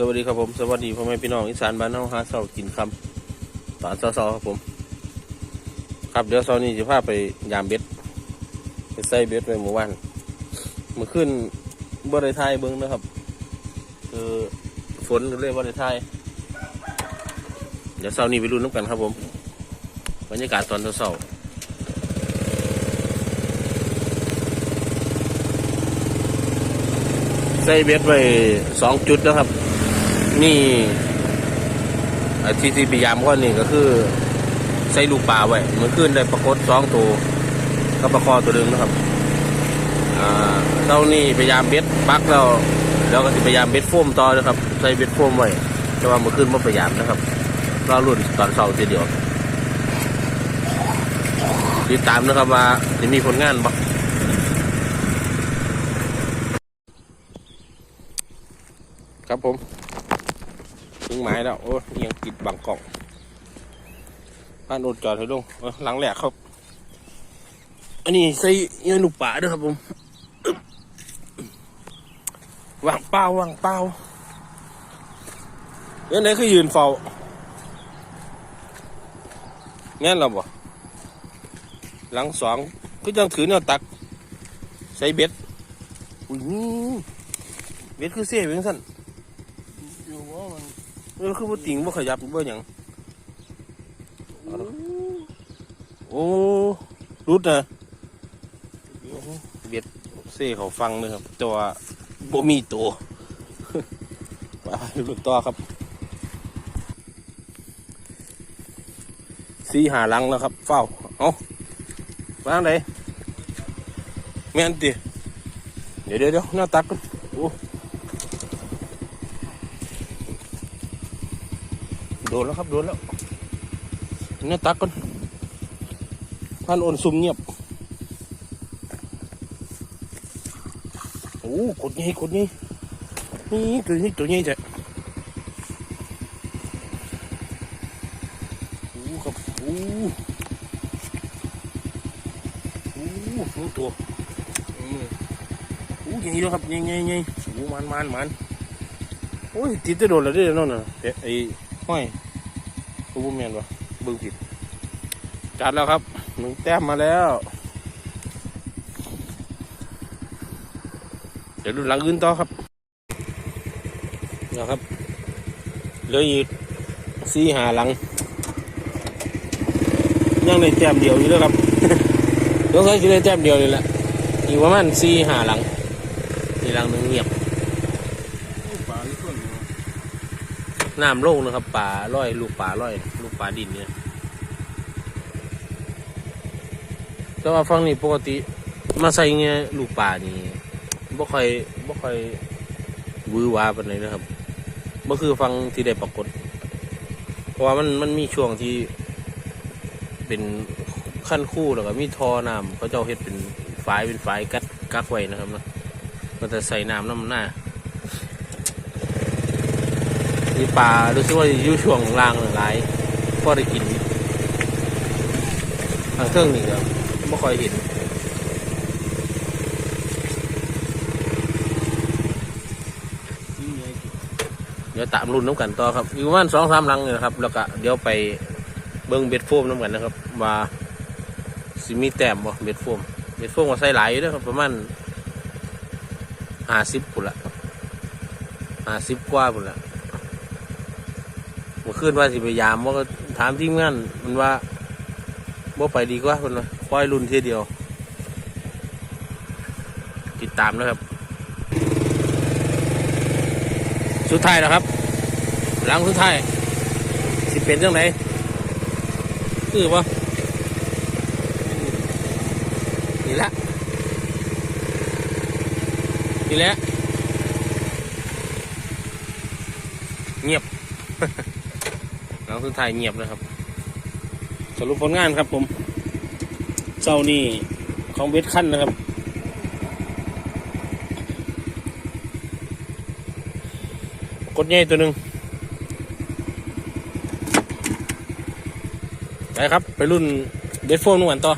สวัสดีครับผมสวัสดีพ่อแม่พี่น้องอีสานบ้านเฮาหาเสากินคำตอนเช้าๆครับผม ครับเดี๋ยวเช้านี้จะพาไปยามเบ็ดไปใส่เบ็ดไว้หมู่บ้านเมื่อคืนบ่ได้ทายเบิ้งนะครับ คือฝนก็เลยบ่ได้ทายเดี๋ยวเช้านี้ไปรุ่นน้ำกันครับผมบรรยากาศตอนเช้าๆใส่เบ็ดไว้สองจุดนะครับ นี่ที่ที่พยายามก็นี่ก็คือใส่ลูกปลาไว้เมื่อคืนได้ปรากฏสองตัวก็ปลาคอตัวหนึ่งนะครับอ่าเท่านี้พยายามเบ็ดปักแล้วแล้วก็จะพยายามเบ็ดโฟมต่อนะครับ ใส่เบ็ดโฟมไว้แต่ว่าเมื่อคืนไม่พยายามนะครับรอรุ่นตอนเช้าทีเดียวติดตามนะครับว่าจะมีผลงานบ้างครับผม ถึงหมายแล้ว โอ้ยังติดบังกล่องบ้านโอดจอดให้ลงเออหลังแหลกครับ อันนี้ใส่ยื่อลูกป่าด้วยครับผมวางเป้าวางเป้าเรื่องไหนคือยืนเฝ้าแง่นเราบ่หลังสองก็ยังถือแนวตัก ใส่เบ็ดอุ้ยเบ็ดคือเสียเพียงสั้นอยู่ว่ามัน เออคือบ่ติงบ่ขยับบ่หยังโอ้รุดนะเบ็ดเซ่เขาฟังเลยครับแต่ว่าบ่มีตัวไปลุดต่อครับสีหาหลังแล้วครับ เฝ้า เอาวางไหนแม่นติเดี๋ยวเดี๋ยวเดี๋ยวหน้าตักกันโอ้ โดนแล้วครับ โดนแล้วเนี่ยตักก่อนพันโอนซุ่มเงียบ โอ้กดใหญ่กดใหญ่นี่ตัวนี้ตัวใหญ่จ้ะโอ้ครับโอ้โอ้สองตัวอืมโอ้ใหญ่แล้วครับใหญ่ใหญ่ใหญ่โอ้มันมันมันโอ้ยติดจะโดนแล้วเด้อนั่นน่ะเอ๊ะไอ้ ห้อยกูบูแมนวะเบิ่งผิด จัดแล้วครับหนึ่งแต้มมาแล้ว เดี๋ยวดูหลังอื่นต่อครับเดี๋ยวครับเหลืออีกสี่หาหลัง ยังได้แต้มเดียวอยู่แล้วครับต้องใช้จะได้แต้มเดียวเลยแหละอีกประมาณสี่หาหลังนี่หลังหนึ่งเงียบ ป่าที่ส่วนอยู่ น้ำลงนะครับป่าร้อยลูกป่าร้อยลูกป่าดินเนี่ยแต่ว่าฟังนี่ปกติมาใส่เงี้ยลูกป่านี่บ่ค่อยบ่ค่อยวือหวาปานไหนนะครับบ่คือฟังที่ได้ปรากฏ เพราะว่ามันมันมีช่วงที่เป็นขั้นคู่แล้วก็มีทอน้ำเขาเจ้าเฮ็ดเป็นฝายเป็นฝายกัดกักไว้นะครับนะมันจะใส่น้ำน้ำหน้าีปลารู้สึกว่าอยู่ช่วงล่างหลายพอได้กินทางเครื่องนี่ก็ไม่ค่อยเห็นเดี๋ยวตามรุ่นน้ำกันต่อครับอยู่ประมาณสองสามลังเนี่ยนะครับ แล้วก็เดี๋ยวไปเบิ้งเบ็ดโฟมน้ำกันนะครับ ว่าสิมีแต้มบ่เบ็ดโฟมเบ็ดโฟมก็ใส่หลายอยู่นะครับ ประมาณห้าสิบปุ่นละห้าสิบกว่าปุ่นละ เมื่อคืนว่าสิพยายามว่าก็ถามทีมงานมันว่าบ่ไปดีกว่าคนว่าปล่อยรุ่นทีเดียว ติดตามนะครับ สุดท้ายแล้วครับ หลังสุดท้ายสิเป็นเรื่องไหนคือปะนี่ละนี่แหละเงียบ หลังสุดท้ายเงียบนะครับ สรุปผลงานครับผม เจ้านี่ของเวทขั้นนะครับกดใหญ่ตัวหนึ่งไปครับ ไปรุ่นเบสโฟนกันต่อ